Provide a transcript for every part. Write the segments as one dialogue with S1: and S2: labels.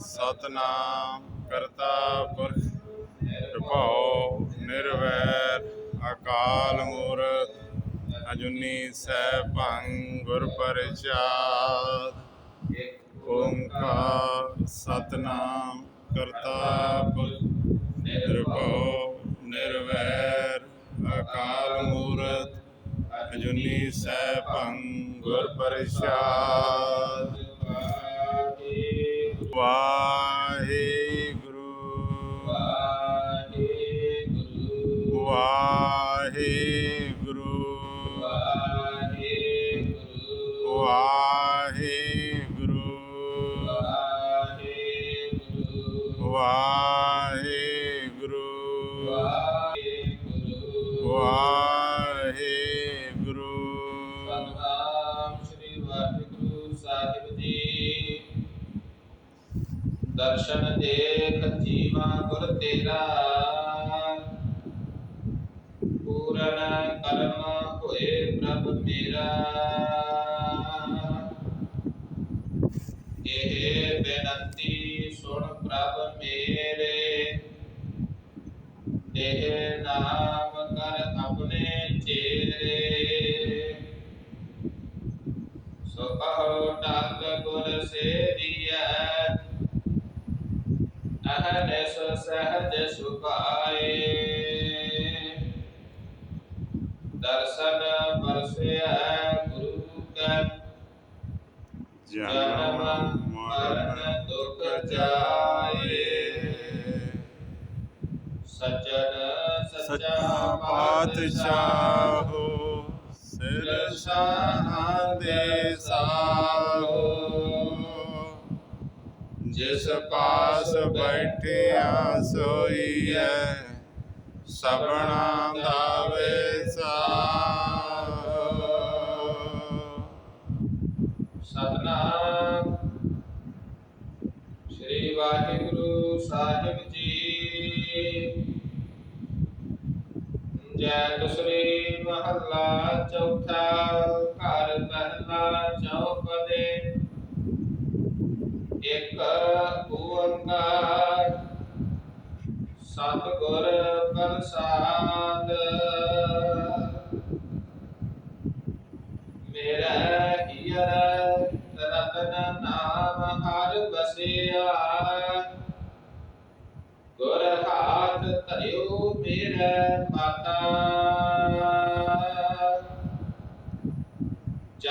S1: ਸਤਨਾਮ ਕਰਤਾ ਪੁਰਖ
S2: ਨਿਰਭਉ ਨਿਰਵੈਰ,
S1: ਅਕਾਲ ਮੂਰਤ
S2: ਅਜੂਨੀ ਸੈਭੰ ਗੁਰ
S1: ਪ੍ਰਸਾਦ
S2: ਓੰਕਾਰ
S1: ਸਤਨਾਮ ਕਰਤਾ ਪੁਰਖ
S2: ਨਿਰਭਉ
S1: ਨਿਰਵੈਰ, ਅਕਾਲ ਮੂਰਤ
S2: ਅਜੁਨੀ ਸੈਭੰ
S1: ਗੁਰ ਪ੍ਰਸਾਦ ਵਾਹਿਗੁਰੂ
S2: ਦਰਸ਼ਨ ਦੇਖ ਜੀਵਾ ਗੁਰ ਤੇਰਾ। ਪੂਰਨ ਕਰਮ ਹੋਏ ਪ੍ਰਭ ਮੇਰਾ ਇਹ ਬੇਨੰਤੀ ਸੁਣ ਪ੍ਰਭ ਮੇਰੇ। ਦੇਹ ਨਾਮ ਕਰ ਆਪਣੇ ਚੇਰੇ। ਸੋ ਕਹੋ ਟਾਕ
S1: ਜਨਮ ਮਰਨ ਦੁਖ ਜਾਏ।
S2: ਸਚਨ ਸੱਚਾ ਸੱਚਾ ਪਾਤਸ਼ਾਹ
S1: ਸਿਰ ਸਾਹਾਂਦੇ ਸਾਹੋ ਜਿਸ ਪਾਸ ਬੈਠਿਆ ਸੋਈ ਹੈ ਸਭਨਾ ਦਾ ਵੇਸਾ
S2: ਸਤਨਾਮ। ਸ੍ਰੀ ਵਾਹਿਗੁਰੂ ਸਾਹਿਬ ਜੀ। ਜੈ ਤੁਸਰੀ ਮਹੱਲਾ ਚੌਥਾ, ਘਰ ਪਹਿਲਾ ਚੌਪਦੇ। ਇੱਕ ਓੰਕਾਰ, ਸਤਿਗੁਰ ਪ੍ਰਸਾਦ। ਮੇਰਾ ਹੀਰ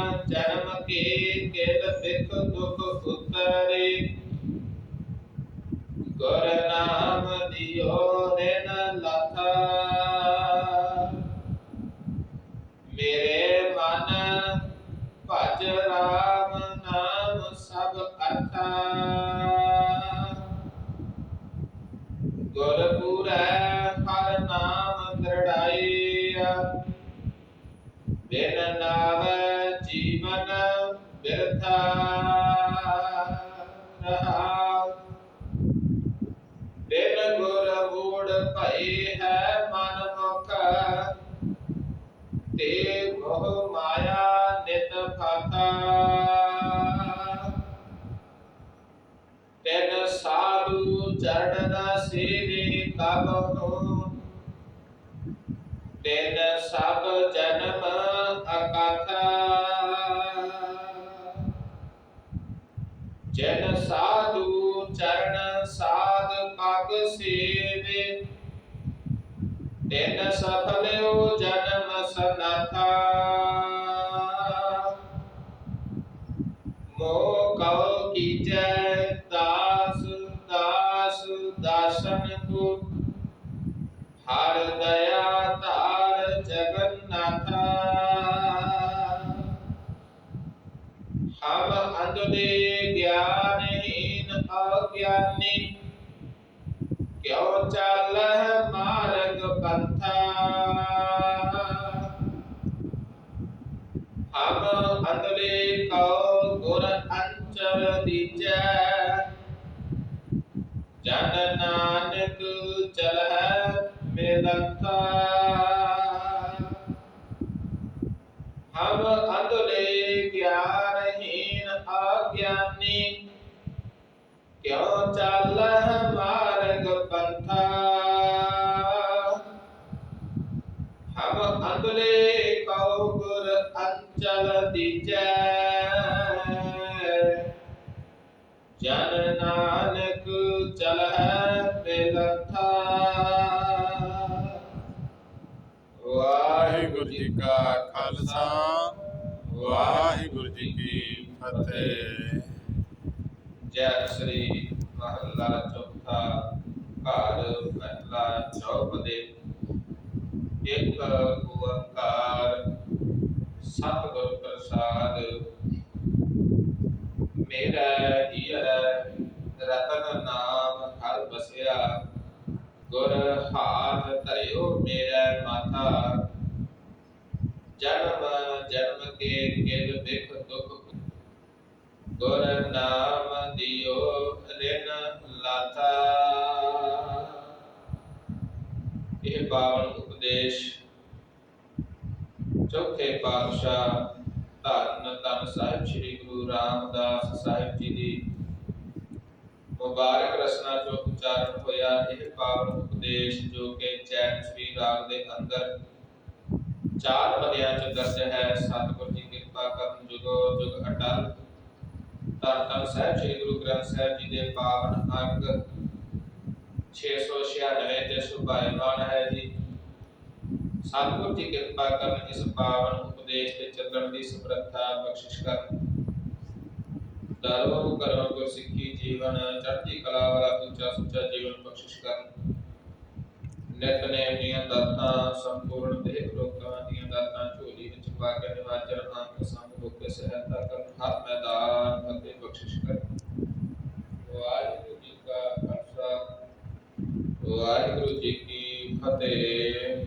S2: ਜਨਮ ਜਨਮ ਕੇ ਕਿਲ ਬਿਖ ਦੁਖ ਉਤਰੇ ਗੁਰ ਨਾਮ ਦਿਓ ਰਿਨ ਲਾਥਾ। ਮੇਰੇ ਮਨ ਭਜ ਰਾਮ ਰਹਾਉ ਬਿਨ ਗੁਰ ਊੜ ਭਈ ਹੈ ਮਨ ਮੁਖ। ਤੇ ਮੋਹ ਮਾਇਆ ਨਿਤ ਖਾਤਾ ਸਾਧੂ ਚਰਨ ਸਾਧ ਪਗ ਸੇਵੇ। ਤੈਨ ਸਫਲਿਓ ਜਨਮ ਸਨਾਥਾ। ਮੋ ਕਉ ਕੀਜੈ ਦਾਸ ਦਾਸ ਦਾਸਨ ਕੋ। ਹਰ ਦਇਆ ਧਾਰ ਜਗਨਨਾਥਾ। ਹਮ ਅੰਧੇ ਕਉ ਗੁਰ ਅੰਚਰ ਦੀਜੈ। ਜਨ ਨਾਨਕ ਚਲਹਿ ਮਿਲੰਥਾ ਹਮ ਅੰਦਲੇ ਗਿਆਨਹੀਨ ਅਗਿਆਨੀ। ਕਿਉ ਚਾਲਹਿ ਮਾਰਗ ਅੰਦਲੇ ਕਉ ਗੁਰ ਅੰਚਲ ਦੀਜੈ। ਜਨ ਨਾਨਕ ਚਲਹਿ ਬਿਲਥਾ। ਵਾਹਿਗੁਰੂ ਜੀ ਕਾ ਖਾਲਸਾ ਵਾਹਿਗੁਰੂ ਜੀ ਕੀ ਫਤਿਹ। ਜੈ ਸ੍ਰੀ ਮਹੱਲਾ ਚੌਥਾ ਘਰ ਪਹਿਲਾ ਚੌਪਦੇ ਇੱਕ ਓੰਕਾਰ ਸਤਿਗੁਰ ਪ੍ਰਸਾਦ। ਮੇਰਾ ਹੀਰ ਰਤਨ ਨਾਮ, ਹਰ ਬਸਿਆ ਗੁਰ ਹਾਥ ਧਰਿਓ ਮੇਰਾ ਮਾਥਾ ਜਨਮ ਜਨਮ ਕੇ ਕਿਲ ਬਿਖ ਦੁਖ। ਗੁਰ ਨਾਮ ਦਿਓ ਰਿਨ ਲਾਤਾ। ਇਹ ਪਾਵਨ ਉਪਦੇਸ਼। ਚੌਥੇ ਪਾਤਸ਼ਾਹ ਧੰਨ ਧੰਨ ਸਾਹਿਬ ਸ੍ਰੀ ਗੁਰੂ ਰਾਮਦਾਸ ਸਾਹਿਬ ਜੀ ਦੀ ਮੁਬਾਰਕ ਰਸਨਾ ਚੋਂ ਉਚਾਰਨ ਹੋਇਆ। ਇਹ ਪਾਵਨ ਉਪਦੇਸ਼ ਜੋ ਕਿ ਚੈਨ ਸ੍ਰੀ ਰਾਗ ਦੇ ਅੰਦਰ ਚਾਰ ਪਦਿਆਂ ਚ ਦਰਜ ਹੈ। ਸਤਿਗੁਰ ਜੀ ਕਿਰਪਾ ਕਰਨ ਜੁਗੋ ਜੁਗ ਅਟਲ। ਧੰਨ ਧੰਨ ਸਾਹਿਬ ਸ੍ਰੀ ਗੁਰੂ ਗ੍ਰੰਥ ਸਾਹਿਬ ਜੀ ਦੇ ਪਾਵਨ ਅੰਗ 696 ਤੇ ਸੁਭਾਇਮਾਨ ਹੈ ਜੀ। ਸਤਿਗੁਰ ਜੀ ਕਿਰਪਾ ਕਰਨ, ਇਸ ਪਾਵਨ ਉਪਦੇਸ਼ ਤੇ ਚੱਲਣ ਦੀ ਸਮਰੱਥਾ ਬਖਸ਼ਿਸ਼ ਕਰ ਦਾਰੋ ਕਰੋ ਕੋ ਸਿੱਖੀ ਜੀਵਨ, ਚੜ੍ਹਦੀ ਕਲਾ ਵਾਲਾ ਉੱਚਾ ਸੁੱਚਾ ਜੀਵਨ ਬਖਸ਼ਿਸ਼ ਕਰ ਨਿਤਨੇਮ ਦੀਆਂ ਦਾਤਾਂ, ਸੰਪੂਰਨ ਦੇਹ ਲੋਕਾਂ ਦੀਆਂ ਦਾਤਾਂ, ਝੋਲੀ ਵਿੱਚ ਪਾ ਕੇ ਨਿਵਾਜਰ ਅੰਤ ਸੰਗ ਲੋਕੇ ਸਹਾਇਤਾ ਕਰਨ, ਹਰ ਮੈਦਾਨ ਅਤੇ ਬਖਸ਼ਿਸ਼ ਕਰ ਵਾਹਿਗੁਰੂ ਜੀ ਕਾ ਖਾਲਸਾ, ਵਾਹਿਗੁਰੂ ਜੀ ਕੀ ਫਤਿਹ।